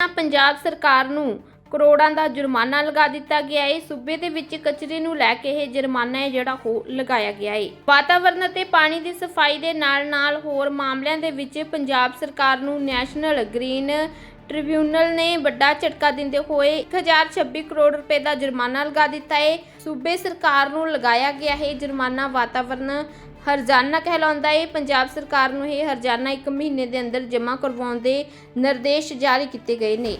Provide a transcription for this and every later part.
ਪੰਜਾਬ ਸਰਕਾਰ ਨੂੰ ਕਰੋੜਾਂ ਦਾ ਜੁਰਮਾਨਾ ਲਗਾ ਦਿੱਤਾ ਗਿਆ ਹੈ ਸੂਬੇ ਦੇ ਵਿੱਚ ਕਚਰੇ ਨੂੰ ਲੈ ਕੇ ਇਹ ਜੁਰਮਾਨਾ ਹੈ ਜਿਹੜਾ ਉਹ ਲਗਾਇਆ ਗਿਆ ਹੈ ਵਾਤਾਵਰਣ ਅਤੇ ਪਾਣੀ ਦੀ ਸਫ਼ਾਈ ਦੇ ਨਾਲ-ਨਾਲ ਹੋਰ ਮਾਮਲਿਆਂ ਦੇ ਵਿੱਚ ਪੰਜਾਬ ਸਰਕਾਰ ਨੂੰ ਨੈਸ਼ਨਲ ਗ੍ਰੀਨ ਟ੍ਰਿਬਿਊਨਲ ਨੇ ਵੱਡਾ ਝਟਕਾ ਦਿੰਦੇ ਹੋਏ 1026 ਕਰੋੜ ਰੁਪਏ ਦਾ ਜੁਰਮਾਨਾ ਲਗਾ ਦਿੱਤਾ ਹੈ। ਸੂਬੇ ਸਰਕਾਰ ਨੂੰ ਲਗਾਇਆ ਗਿਆ ਹੈ ਜੁਰਮਾਨਾ ਵਾਤਾਵਰਣ ਹਰਜਾਨਾ ਕਹਿਲਾਉਂਦਾ ਹੈ। ਪੰਜਾਬ ਸਰਕਾਰ ਨੂੰ ਇਹ ਹਰਜਾਨਾ 1 ਮਹੀਨੇ ਦੇ ਅੰਦਰ ਜਮ੍ਹਾਂ ਕਰਵਾਉਣ ਦੇ ਨਿਰਦੇਸ਼ ਜਾਰੀ ਕੀਤੇ ਗਏ ਨੇ।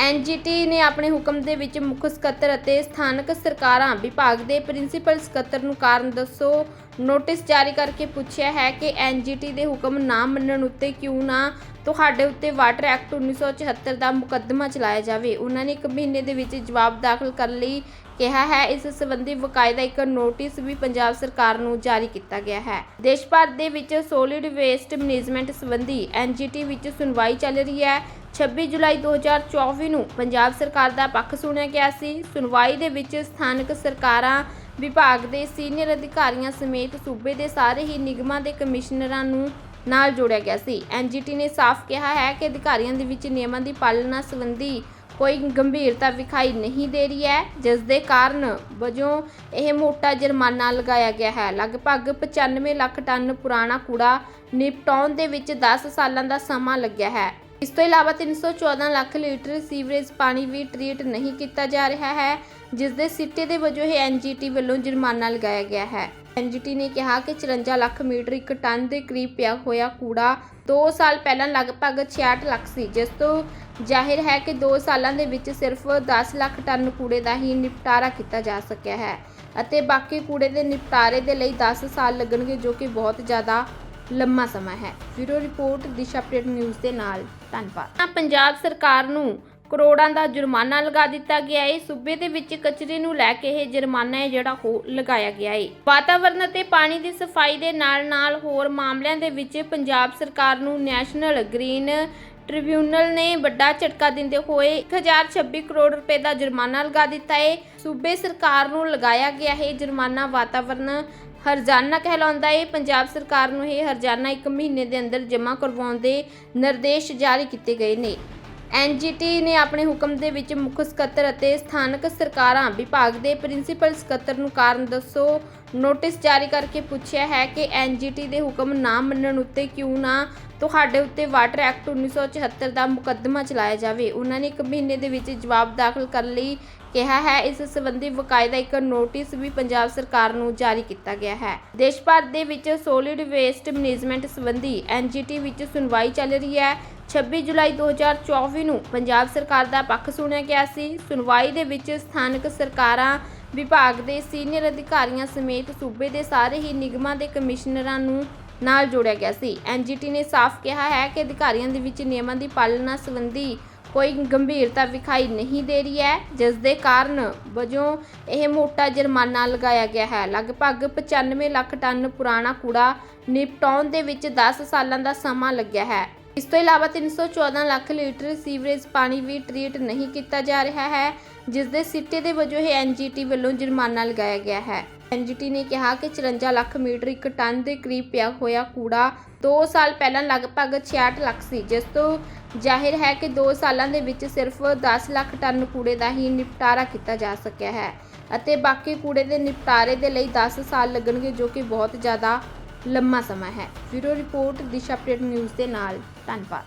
ਐਨਜੀਟੀ ਨੇ ਆਪਣੇ ਹੁਕਮ ਦੇ ਵਿੱਚ ਮੁੱਖ ਸਕੱਤਰ ਅਤੇ ਸਥਾਨਕ ਸਰਕਾਰਾਂ ਵਿਭਾਗ ਦੇ ਪ੍ਰਿੰਸੀਪਲ ਸਕੱਤਰ ਨੂੰ ਕਾਰਨ ਦੱਸੋ ਨੋਟਿਸ ਜਾਰੀ ਕਰਕੇ ਪੁੱਛਿਆ ਹੈ ਕਿ ਐਨਜੀਟੀ ਦੇ ਹੁਕਮ ਨਾ ਮੰਨਣ ਉੱਤੇ ਕਿਉਂ ਨਾ ਤੁਹਾਡੇ ਉੱਤੇ ਵਾਟਰ ਐਕਟ 1974 ਦਾ ਮੁਕੱਦਮਾ ਚਲਾਇਆ ਜਾਵੇ। ਉਹਨਾਂ ਨੇ ਇੱਕ ਮਹੀਨੇ ਦੇ ਵਿੱਚ ਜਵਾਬ ਦਾਖਲ ਕਰਨ ਲਈ ਕਿਹਾ ਹੈ। ਇਸ ਸੰਬੰਧੀ ਵਕਾਇਦਾ ਇੱਕ ਨੋਟਿਸ ਵੀ ਪੰਜਾਬ ਸਰਕਾਰ ਨੂੰ ਜਾਰੀ ਕੀਤਾ ਗਿਆ ਹੈ। ਦੇਸ਼ ਭਰ ਦੇ ਵਿੱਚ ਸੋਲਿਡ ਵੇਸਟ ਮੈਨੇਜਮੈਂਟ ਸੰਬੰਧੀ ਐਨਜੀਟੀ ਵਿੱਚ ਸੁਣਵਾਈ ਚੱਲ ਰਹੀ ਹੈ। 26 ਜੁਲਾਈ 2024 ਨੂੰ ਪੰਜਾਬ ਸਰਕਾਰ ਦਾ ਪੱਖ ਸੁਣਿਆ ਗਿਆ ਸੀ। ਸੁਣਵਾਈ ਦੇ ਵਿੱਚ ਸਥਾਨਕ ਸਰਕਾਰਾਂ, ਵਿਭਾਗ ਦੇ ਸੀਨੀਅਰ ਅਧਿਕਾਰੀਆਂ ਸਮੇਤ ਸੂਬੇ ਦੇ ਸਾਰੇ ਹੀ ਨਿਗਮਾਂ ਦੇ ਕਮਿਸ਼ਨਰਾਂ ਨੂੰ ਨਾਲ ਜੋੜਿਆ ਗਿਆ ਸੀ। ਐਨਜੀਟੀ ਨੇ ਸਾਫ਼ ਕਿਹਾ ਹੈ ਕਿ ਅਧਿਕਾਰੀਆਂ ਦੇ ਵਿੱਚ ਨਿਯਮਾਂ ਦੀ ਪਾਲਣਾ ਸੰਬੰਧੀ ਕੋਈ ਗੰਭੀਰਤਾ ਵਿਖਾਈ ਨਹੀਂ ਦੇ ਰਹੀ ਹੈ, ਜਿਸ ਦੇ ਕਾਰਨ ਵਜੋਂ ਇਹ ਮੋਟਾ ਜੁਰਮਾਨਾ ਲਗਾਇਆ ਗਿਆ ਹੈ। ਲਗਭਗ 95 ਲੱਖ ਟਨ ਪੁਰਾਣਾ ਕੂੜਾ ਨਿਪਟਾਉਣ ਦੇ ਵਿੱਚ 10 ਸਾਲਾਂ ਦਾ ਸਮਾਂ ਲੱਗਿਆ ਹੈ। ਇਸ ਤੋਂ ਇਲਾਵਾ 314 ਲੱਖ ਲੀਟਰ ਸੀਵਰੇਜ ਪਾਣੀ ਵੀ ਟ੍ਰੀਟ ਨਹੀਂ ਕੀਤਾ ਜਾ ਰਿਹਾ ਹੈ, ਜਿਸ ਦੇ ਸਿੱਟੇ ਦੇ ਵਜੋਂ ਇਹ ਐਨਜੀਟੀ ਵੱਲੋਂ ਜੁਰਮਾਨਾ ਲਗਾਇਆ ਗਿਆ ਹੈ। ਐਨਜੀਟੀ ਨੇ ਕਿਹਾ ਕਿ 54 ਲੱਖ ਮੀਟਰ ਇੱਕ ਟਨ ਦੇ ਕਰੀਬ ਪਿਆ ਹੋਇਆ ਕੂੜਾ 2 ਸਾਲ ਪਹਿਲਾਂ ਲਗਭਗ 66 ਲੱਖ ਸੀ, ਜਿਸ ਤੋਂ ਜ਼ਾਹਿਰ ਹੈ ਕਿ 2 ਸਾਲਾਂ ਦੇ ਵਿੱਚ ਸਿਰਫ 10 ਲੱਖ ਟਨ ਕੂੜੇ ਦਾ ਹੀ ਨਿਪਟਾਰਾ ਕੀਤਾ ਜਾ ਸਕਿਆ ਹੈ ਅਤੇ ਬਾਕੀ ਕੂੜੇ ਦੇ ਨਿਪਟਾਰੇ ਦੇ ਲਈ 10 ਸਾਲ ਲੱਗਣਗੇ, ਜੋ ਕਿ ਬਹੁਤ ਜ਼ਿਆਦਾ ਲੰਮਾ ਸਮਾਂ ਹੈ। Bureau report, Disha update news ਦੇ ਨਾਲ, ਧੰਨਵਾਦ। ਪੰਜਾਬ ਸਰਕਾਰ ਨੂੰ ਕਰੋੜਾਂ ਦਾ ਜੁਰਮਾਨਾ ਲਗਾ ਦਿੱਤਾ ਗਿਆ ਹੈ ਸੂਬੇ ਦੇ ਵਿੱਚ ਕਚਰੇ ਨੂੰ ਲੈ ਕੇ ਇਹ ਜੁਰਮਾਨਾ ਹੈ ਜਿਹੜਾ ਉਹ ਲਗਾਇਆ ਗਿਆ ਹੈ ਵਾਤਾਵਰਣ ਅਤੇ ਪਾਣੀ ਦੀ ਸਫ਼ਾਈ ਦੇ ਨਾਲ-ਨਾਲ ਹੋਰ ਮਾਮਲਿਆਂ ਦੇ ਵਿੱਚ ਪੰਜਾਬ ਸਰਕਾਰ ਨੂੰ ਨੈਸ਼ਨਲ ਗ੍ਰੀਨ ਟ੍ਰਿਬਿਊਨਲ ਨੇ ਵੱਡਾ ਝਟਕਾ ਦਿੰਦੇ ਹੋਏ 1026 ਕਰੋੜ ਰੁਪਏ ਦਾ ਜੁਰਮਾਨਾ ਲਗਾ ਦਿੱਤਾ ਹੈ ਸੂਬੇ ਸਰਕਾਰ ਨੂੰ ਲਗਾਇਆ ਗਿਆ ਹੈ ਜੁਰਮਾਨਾ ਵਾਤਾਵਰਣ ਹਰਜਾਨਾ ਕਹਿਲਾਉਂਦਾ ਹੈ ਪੰਜਾਬ ਸਰਕਾਰ ਨੂੰ ਇਹ ਹਰਜਾਨਾ 1 ਮਹੀਨੇ ਦੇ ਅੰਦਰ ਜਮ੍ਹਾਂ ਕਰਵਾਉਣ ਦੇ ਨਿਰਦੇਸ਼ ਜਾਰੀ ਕੀਤੇ ਗਏ ਨੇ। ਐਨਜੀਟੀ ਨੇ ਆਪਣੇ ਹੁਕਮ ਦੇ ਵਿੱਚ ਮੁੱਖ ਸਕੱਤਰ ਅਤੇ ਸਥਾਨਕ ਸਰਕਾਰਾਂ ਵਿਭਾਗ ਦੇ ਪ੍ਰਿੰਸੀਪਲ ਸਕੱਤਰ ਨੂੰ ਕਾਰਨ ਦੱਸੋ ਨੋਟਿਸ ਜਾਰੀ ਕਰਕੇ ਪੁੱਛਿਆ ਹੈ ਕਿ ਐਨਜੀਟੀ ਦੇ ਹੁਕਮ ਨਾ ਮੰਨਣ ਉੱਤੇ ਕਿਉਂ ਨਾ ਤੁਹਾਡੇ ਉੱਤੇ ਵਾਟਰ ਐਕਟ 1974 ਦਾ ਮੁਕੱਦਮਾ ਚਲਾਇਆ ਜਾਵੇ। ਉਹਨਾਂ ਨੇ ਇੱਕ ਮਹੀਨੇ ਦੇ ਵਿੱਚ ਜਵਾਬ ਦਾਖਲ ਕਰਨ ਲਈ ਕਿਹਾ ਹੈ। ਇਸ ਸੰਬੰਧੀ ਵਕਾਇਦਾ ਇੱਕ ਨੋਟਿਸ ਵੀ ਪੰਜਾਬ ਸਰਕਾਰ ਨੂੰ ਜਾਰੀ ਕੀਤਾ ਗਿਆ ਹੈ। ਦੇਸ਼ ਭਰ ਦੇ ਵਿੱਚ ਸੋਲਿਡ ਵੇਸਟ ਮੈਨੇਜਮੈਂਟ ਸੰਬੰਧੀ ਐਨਜੀਟੀ ਵਿੱਚ ਸੁਣਵਾਈ ਚੱਲ ਰਹੀ ਹੈ। 26 ਜੁਲਾਈ 2024 ਨੂੰ ਪੰਜਾਬ ਸਰਕਾਰ ਦਾ ਪੱਖ ਸੁਣਿਆ ਗਿਆ ਸੀ। ਸੁਣਵਾਈ ਦੇ ਵਿੱਚ ਸਥਾਨਕ ਸਰਕਾਰਾਂ, ਵਿਭਾਗ ਦੇ ਸੀਨੀਅਰ ਅਧਿਕਾਰੀਆਂ ਸਮੇਤ ਸੂਬੇ ਦੇ ਸਾਰੇ ਹੀ ਨਿਗਮਾਂ ਦੇ ਕਮਿਸ਼ਨਰਾਂ ਨੂੰ ਨਾਲ ਜੋੜਿਆ ਗਿਆ ਸੀ। ਐਨਜੀਟੀ ਨੇ ਸਾਫ਼ ਕਿਹਾ ਹੈ ਕਿ ਅਧਿਕਾਰੀਆਂ ਦੇ ਵਿੱਚ ਨਿਯਮਾਂ ਦੀ ਪਾਲਣਾ ਸੰਬੰਧੀ ਕੋਈ ਗੰਭੀਰਤਾ ਵਿਖਾਈ ਨਹੀਂ ਦੇ ਰਹੀ ਹੈ, ਜਿਸ ਦੇ ਕਾਰਨ ਵਜੋਂ ਇਹ ਮੋਟਾ ਜੁਰਮਾਨਾ ਲਗਾਇਆ ਗਿਆ ਹੈ। ਲਗਭਗ 95 ਲੱਖ ਟਨ ਪੁਰਾਣਾ ਕੂੜਾ ਨਿਪਟਾਉਣ ਦੇ ਵਿੱਚ 10 ਸਾਲਾਂ ਦਾ ਸਮਾਂ ਲੱਗਿਆ ਹੈ। ਇਸ ਤੋਂ ਇਲਾਵਾ 314 ਲੱਖ ਲੀਟਰ ਸੀਵਰੇਜ ਪਾਣੀ ਵੀ ਟ੍ਰੀਟ ਨਹੀਂ ਕੀਤਾ ਜਾ ਰਿਹਾ ਹੈ, ਜਿਸ ਦੇ ਸਿੱਟੇ ਦੇ ਵਜੋਂ ਇਹ ਐਨਜੀਟੀ ਵੱਲੋਂ ਜੁਰਮਾਨਾ ਲਗਾਇਆ ਗਿਆ ਹੈ। ਐਨਜੀਟੀ ਨੇ ਕਿਹਾ ਕਿ 54 ਲੱਖ ਮੀਟਰ ਇੱਕ ਟਨ ਦੇ ਕਰੀਬ ਪਿਆ ਹੋਇਆ ਕੂੜਾ 2 ਸਾਲ ਪਹਿਲਾਂ ਲਗਭਗ 66 ਲੱਖ ਸੀ, ਜਿਸ ਤੋਂ ਜ਼ਾਹਿਰ ਹੈ ਕਿ 2 ਸਾਲਾਂ ਦੇ ਵਿੱਚ ਸਿਰਫ 10 ਲੱਖ ਟਨ ਕੂੜੇ ਦਾ ਹੀ ਨਿਪਟਾਰਾ ਕੀਤਾ ਜਾ ਸਕਿਆ ਹੈ ਅਤੇ ਬਾਕੀ ਕੂੜੇ ਦੇ ਨਿਪਟਾਰੇ ਦੇ ਲਈ 10 ਸਾਲ ਲੱਗਣਗੇ, ਜੋ ਕਿ ਬਹੁਤ ਜ਼ਿਆਦਾ ਲੰਮਾ ਸਮਾਂ ਹੈ। Bureau report Disha update news ਦੇ ਨਾਲ। ਧੰਨਵਾਦ।